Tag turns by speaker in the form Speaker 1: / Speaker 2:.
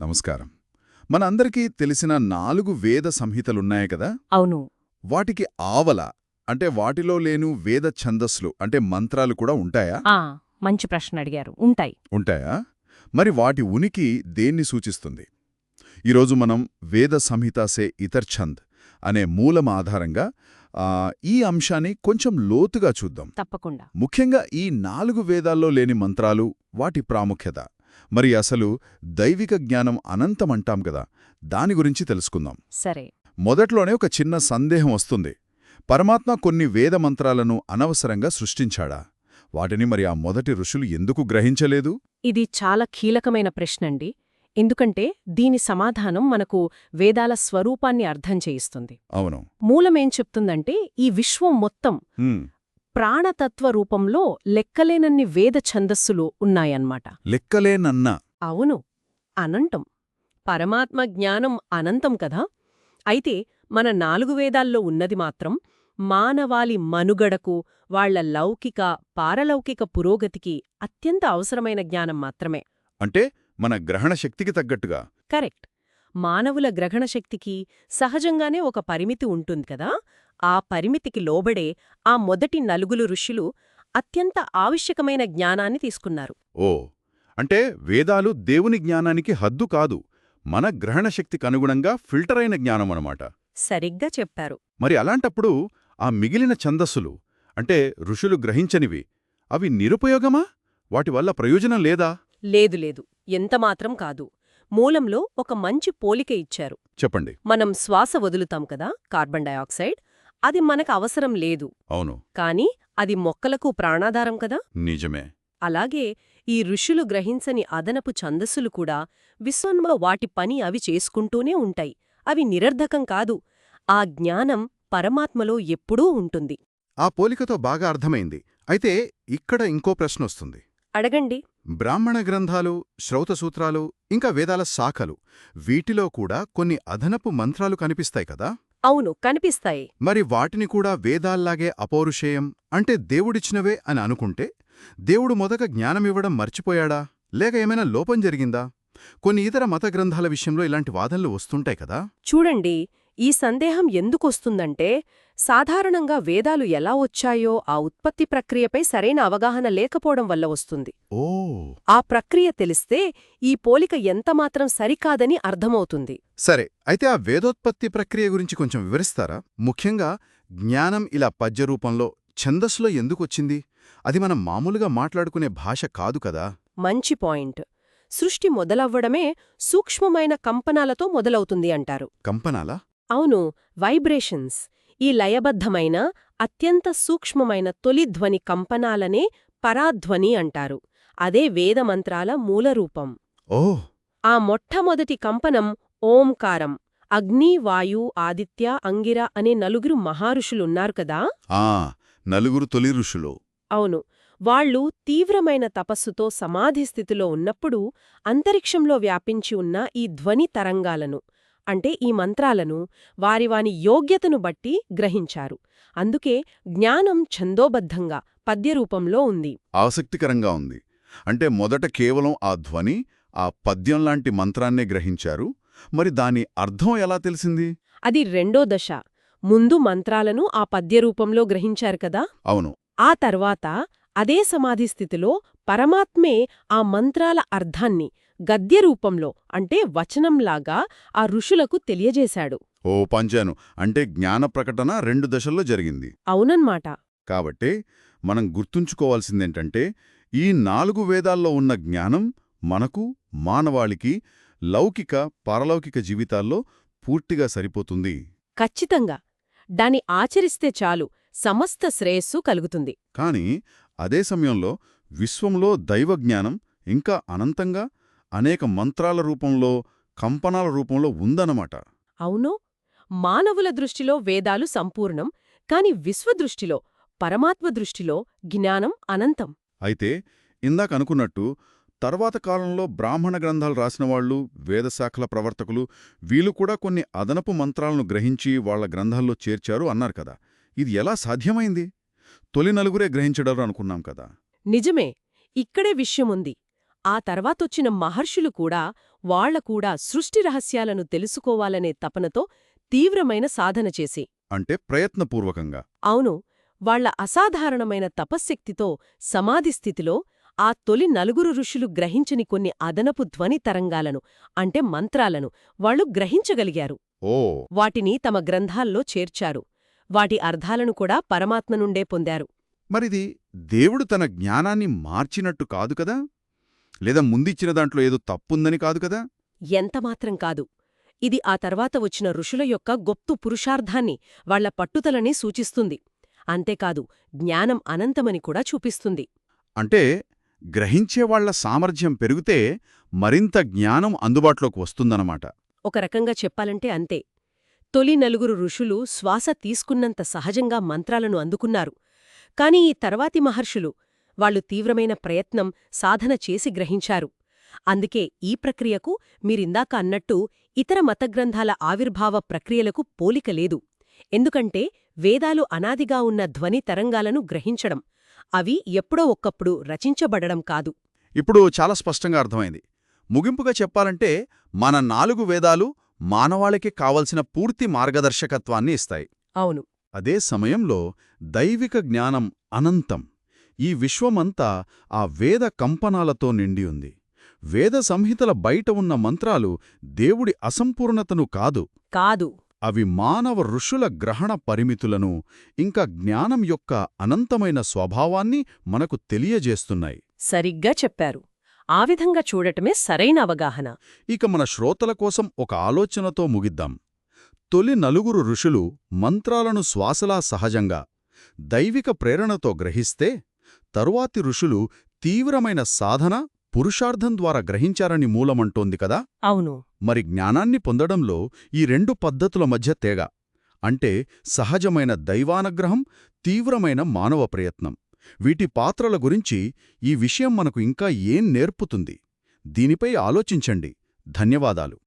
Speaker 1: నమస్కారం. మనందరికీ తెలిసిన నాలుగు వేద సంహితలున్నాయి కదా?
Speaker 2: అవును.
Speaker 1: వాటికి ఆవల అంటే వాటిలో లేను వేద ఛందస్సులు అంటే మంత్రాలు కూడా ఉంటాయా?
Speaker 2: మంచి ప్రశ్న అడిగారు. ఉంటాయి.
Speaker 1: ఉంటాయా? మరి వాటి ఉనికి దేన్ని సూచిస్తుంది? ఈరోజు మనం వేద సంహితాసే ఇతర్ఛంద్ అనే మూలం ఆధారంగా ఈ అంశాన్ని కొంచెం లోతుగా చూద్దాం.
Speaker 2: తప్పకుండా.
Speaker 1: ముఖ్యంగా ఈ నాలుగు వేదాల్లో లేని మంత్రాలు వాటి ప్రాముఖ్యత. మరి అసలు దైవిక జ్ఞానం అనంతమంటాం కదా దాని గురించి తెలుసుకుందాం.
Speaker 2: సరే.
Speaker 1: మొదట్లోనే ఒక చిన్న సందేహం వస్తుంది. పరమాత్మ కొన్ని వేద మంత్రాలను అనవసరంగా సృష్టించాడా? వాటిని మరి ఆ మొదటి ఋషులు ఎందుకు గ్రహించలేదు?
Speaker 2: ఇది చాలా కీలకమైన ప్రశ్నండి. ఎందుకంటే దీని సమాధానం మనకు వేదాల స్వరూపాన్ని అర్థం చేయిస్తుంది.
Speaker 1: అవును.
Speaker 2: మూలమేం చెప్తుందంటే ఈ విశ్వం మొత్తం ప్రాణతత్వ రూపంలో లెక్కలేనన్ని వేద ఛందస్సులు ఉన్నాయన్నమాట.
Speaker 1: లెక్కలేనన్న.
Speaker 2: అవును అనంతం పరమాత్మ జ్ఞానం అనంతం కదా? అయితే మన నాలుగు వేదాల్లో ఉన్నది మాత్రం మానవాళి మనుగడకు వాళ్ళ లౌకిక పారలౌకిక పురోగతికి అత్యంత అవసరమైన జ్ఞానం మాత్రమే.
Speaker 1: అంటే మన గ్రహణ శక్తికి తగ్గట్టుగా.
Speaker 2: కరెక్ట్. మానవుల గ్రహణ శక్తికి సహజంగానే ఒక పరిమితి ఉంటుంది కదా? ఆ పరిమితికి లోబడే ఆ మొదటి నలుగులు ఋషులు అత్యంత ఆవశ్యకమైన జ్ఞానాన్ని తీసుకున్నారు.
Speaker 1: ఓ అంటే వేదాలు దేవుని జ్ఞానానికి హద్దు కాదు. మన గ్రహణ శక్తికి అనుగుణంగా ఫిల్టర్ అయిన జ్ఞానం అన్నమాట.
Speaker 2: సరిగ్గా చెప్పారు.
Speaker 1: మరి అలాంటప్పుడు ఆ మిగిలిన ఛందస్సులు అంటే ఋషులు గ్రహించనివి అవి నిరుపయోగమా? వాటి వల్ల ప్రయోజనం లేదా?
Speaker 2: లేదు లేదు. ఎంతమాత్రం కాదు. మూలంలో ఒక మంచి పోలిక ఇచ్చారు.
Speaker 1: చెప్పండి.
Speaker 2: మనం శ్వాస వదులుతాం కదా కార్బన్ డయాక్సైడ్ అది మనకు అవసరం లేదు.
Speaker 1: అవును.
Speaker 2: కాని అది మొక్కలకు ప్రాణాధారం కదా?
Speaker 1: నిజమే.
Speaker 2: అలాగే ఈ ఋషులు గ్రహించని అదనపు ఛందస్సులు కూడా విశ్వంలో వాటి పని అవి చేసుకుంటూనే ఉంటాయి. అవి నిరర్ధకం కాదు. ఆ జ్ఞానం పరమాత్మలో ఎప్పుడూ ఉంటుంది.
Speaker 1: ఆ పోలికతో బాగా అర్థమైంది. అయితే ఇక్కడ ఇంకో ప్రశ్న వస్తుంది.
Speaker 2: అడగండి.
Speaker 1: బ్రాహ్మణ గ్రంథాలు శ్రౌత సూత్రాలు ఇంకా వేదాల శాఖలు వీటిలో కూడా కొన్ని అదనపు మంత్రాలు కనిపిస్తాయి కదా?
Speaker 2: అవును కనిపిస్తాయి.
Speaker 1: మరి వాటిని కూడా వేదాల్లాగే అపౌరుషేయం అంటే దేవుడిచ్చినవే అని అనుకుంటే దేవుడు మొదట జ్ఞానమివ్వడం మర్చిపోయాడా? లేక ఏమైనా లోపం జరిగిందా? కొన్ని ఇతర మత గ్రంథాల విషయంలో ఇలాంటి వాదనలు వస్తుంటాయి కదా?
Speaker 2: చూడండి ఈ సందేహం ఎందుకొస్తుందంటే సాధారణంగా వేదాలు ఎలా వచ్చాయో ఆ ఉత్పత్తి ప్రక్రియపై సరైన అవగాహన లేకపోవడం వల్ల వస్తుంది.
Speaker 1: ఓ.
Speaker 2: ఆ ప్రక్రియ తెలిస్తే ఈ పోలిక ఎంతమాత్రం సరికాదని అర్థమవుతుంది.
Speaker 1: సరే అయితే ఆ వేదోత్పత్తి ప్రక్రియ గురించి కొంచెం వివరిస్తారా? ముఖ్యంగా జ్ఞానం ఇలా పద్య రూపంలో ఛందస్సులో ఎందుకొచ్చింది? అది మనం మామూలుగా మాట్లాడుకునే భాష కాదు కదా?
Speaker 2: మంచి పాయింట్. సృష్టి మొదలవ్వడమే సూక్ష్మమైన కంపనాలతో మొదలవుతుంది అంటారు.
Speaker 1: కంపనాలా?
Speaker 2: అవును వైబ్రేషన్స్. ఈ లయబద్ధమైన అత్యంత సూక్ష్మమైన తొలి ధ్వని కంపనాలనే పరాధ్వని అంటారు. అదే వేదమంత్రాల మూలరూపం.
Speaker 1: ఓ
Speaker 2: ఆ మొట్టమొదటి కంపనం ఓంకారం అగ్ని వాయు ఆదిత్య అంగిర అనే నలుగురు మహారుషులున్నారు కదా?
Speaker 1: ఆ నలుగురు తొలి ఋషులు.
Speaker 2: అవును. వాళ్ళు తీవ్రమైన తపస్సుతో సమాధి స్థితిలో ఉన్నప్పుడు అంతరిక్షంలో వ్యాపించి ఉన్న ఈ ధ్వని తరంగాలను అంటే ఈ మంత్రాలను వారి వాని యోగ్యతను బట్టి గ్రహించారు. అందుకే జ్ఞానం ఛందోబద్ధంగా పద్యరూపంలో ఉంది.
Speaker 1: ఆసక్తికరంగా ఉంది. అంటే మొదట కేవలం ఆ ధ్వని ఆ పద్యంలాంటి మంత్రాన్నే గ్రహించారు. మరి దాని అర్థం ఎలా తెలిసింది?
Speaker 2: అది రెండో దశ. ముందు మంత్రాలను ఆ పద్యరూపంలో గ్రహించారు కదా?
Speaker 1: అవును.
Speaker 2: ఆ తర్వాత అదే సమాధి స్థితిలో పరమాత్మే ఆ మంత్రాల అర్థాన్ని గద్యరూపంలో అంటే వచనంలాగా ఆ ఋషులకు తెలియజేశాడు.
Speaker 1: ఓ పంచాను. అంటే జ్ఞాన ప్రకటన రెండు దశల్లో జరిగింది.
Speaker 2: అవునన్మాట.
Speaker 1: కాబట్టి మనం గుర్తుంచుకోవాల్సిందేంటంటే ఈ నాలుగు వేదాల్లో ఉన్న జ్ఞానం మనకు మానవాళికి లౌకిక పారలౌకిక జీవితాల్లో పూర్తిగా సరిపోతుంది.
Speaker 2: ఖచ్చితంగా. దాన్ని ఆచరిస్తే చాలు సమస్త శ్రేయస్సు కలుగుతుంది.
Speaker 1: కాని అదే సమయంలో విశ్వంలో దైవ జ్ఞానం ఇంకా అనంతంగా అనేక మంత్రాల రూపంలో కంపనాల రూపంలో ఉందన్నమాట.
Speaker 2: అవును. మానవుల దృష్టిలో వేదాలు సంపూర్ణం కాని విశ్వదృష్టిలో పరమాత్మ దృష్టిలో జ్ఞానం అనంతం.
Speaker 1: అయితే ఇందాక అనుకున్నట్టు తర్వాత కాలంలో బ్రాహ్మణ గ్రంథాలు రాసినవాళ్ళు వేదశాఖల ప్రవర్తకులు వీళ్ళు కూడా కొన్ని అదనపు మంత్రాలను గ్రహించి వాళ్ళ గ్రంథాల్లో చేర్చారు అన్నారు కదా. ఇది ఎలా సాధ్యమైంది? తొలి నలుగురే గ్రహించడారు అనుకున్నాం కదా.
Speaker 2: నిజమే. ఇక్కడే విషయముంది. ఆ తర్వాతొచ్చిన మహర్షులు కూడా వాళ్ళ కూడా సృష్టి రహస్యాలను తెలుసుకోవాలనే తపనతో తీవ్రమైన సాధన చేసి.
Speaker 1: అంటే ప్రయత్నపూర్వకంగా.
Speaker 2: అవును వాళ్ళ అసాధారణమైన తపశ్శక్తితో సమాధి స్థితిలో ఆ తొలి నలుగురు ఋషులు గ్రహించని కొన్ని అదనపు ధ్వని తరంగాలను అంటే మంత్రాలను వాళ్ళు గ్రహించగలిగారు.
Speaker 1: ఓ.
Speaker 2: వాటిని తమ గ్రంథాల్లో చేర్చారు. వాటి అర్థాలను కూడా పరమాత్మ నుండే పొందారు.
Speaker 1: మరిది దేవుడు తన జ్ఞానాన్ని మార్చినట్టు కాదు కదా? లేదా ముందిచ్చిన దాంట్లో ఏదో తప్పుందని కాదు కదా?
Speaker 2: ఎంతమాత్రం కాదు. ఇది ఆ తర్వాత వచ్చిన ఋషుల యొక్క గొప్ప పురుషార్థాన్ని వాళ్ళ పట్టుదలని సూచిస్తుంది. అంతేకాదు జ్ఞానం అనంతమని కూడా చూపిస్తుంది.
Speaker 1: అంటే గ్రహించేవాళ్ళ సామర్థ్యం పెరిగితే మరింత జ్ఞానం అందుబాటులోకి వస్తుందన్నమాట.
Speaker 2: ఒక రకంగా చెప్పాలంటే అంతే. తొలి నలుగురు ఋషులు శ్వాస తీసుకున్నంత సహజంగా మంత్రాలను అందుకున్నారు. కాని ఈ తర్వాతి మహర్షులు వాళ్ళు తీవ్రమైన ప్రయత్నం సాధన చేసి గ్రహించారు. అందుకే ఈ ప్రక్రియకు మీరిందాక అన్నట్టు ఇతర మతగ్రంథాల ఆవిర్భావ ప్రక్రియలకు పోలిక లేదు. ఎందుకంటే వేదాలు అనాదిగా ఉన్న ధ్వని తరంగాలను గ్రహించడం అవి ఎప్పుడో ఒక్కప్పుడు రచించబడడం కాదు.
Speaker 1: ఇప్పుడు చాలా స్పష్టంగా అర్థమైంది. ముగింపుగా చెప్పాలంటే మన నాలుగు వేదాలు మానవాళికి కావలసిన పూర్తి మార్గదర్శకత్వాన్ని ఇస్తాయి.
Speaker 2: అవును.
Speaker 1: అదే సమయంలో దైవిక జ్ఞానం అనంతం. ఈ విశ్వమంతా ఆ వేద కంపనాలతో నిండి ఉంది. వేద సంహితల బయట ఉన్న మంత్రాలు దేవుడి అసంపూర్ణతను కాదు.
Speaker 2: కాదు.
Speaker 1: అవి మానవ ఋషుల గ్రహణ పరిమితులను ఇంకా జ్ఞానం యొక్క అనంతమైన స్వభావాన్ని మనకు తెలియజేస్తున్నాయి.
Speaker 2: సరిగ్గా చెప్పారు. ఆ విధంగా చూడటమే సరైన అవగాహన.
Speaker 1: ఇక మన శ్రోతల కోసం ఒక ఆలోచనతో ముగిద్దాం. తొలి నలుగురు ఋషులు మంత్రాలను శ్వాసలా సహజంగా దైవిక ప్రేరణతో గ్రహిస్తే తరువాతి ఋషులు తీవ్రమైన సాధన పురుషార్థం ద్వారా గ్రహించారని మూలమంటోంది కదా?
Speaker 2: అవును.
Speaker 1: మరి జ్ఞానాన్ని పొందడంలో ఈ రెండు పద్ధతుల మధ్య తేగ అంటే సహజమైన దైవానుగ్రహం తీవ్రమైన మానవ ప్రయత్నం. వీటి పాత్రల గురించి ఈ విషయం మనకు ఇంకా ఏం నేర్పుతుంది? దీనిపై ఆలోచించండి. ధన్యవాదాలు.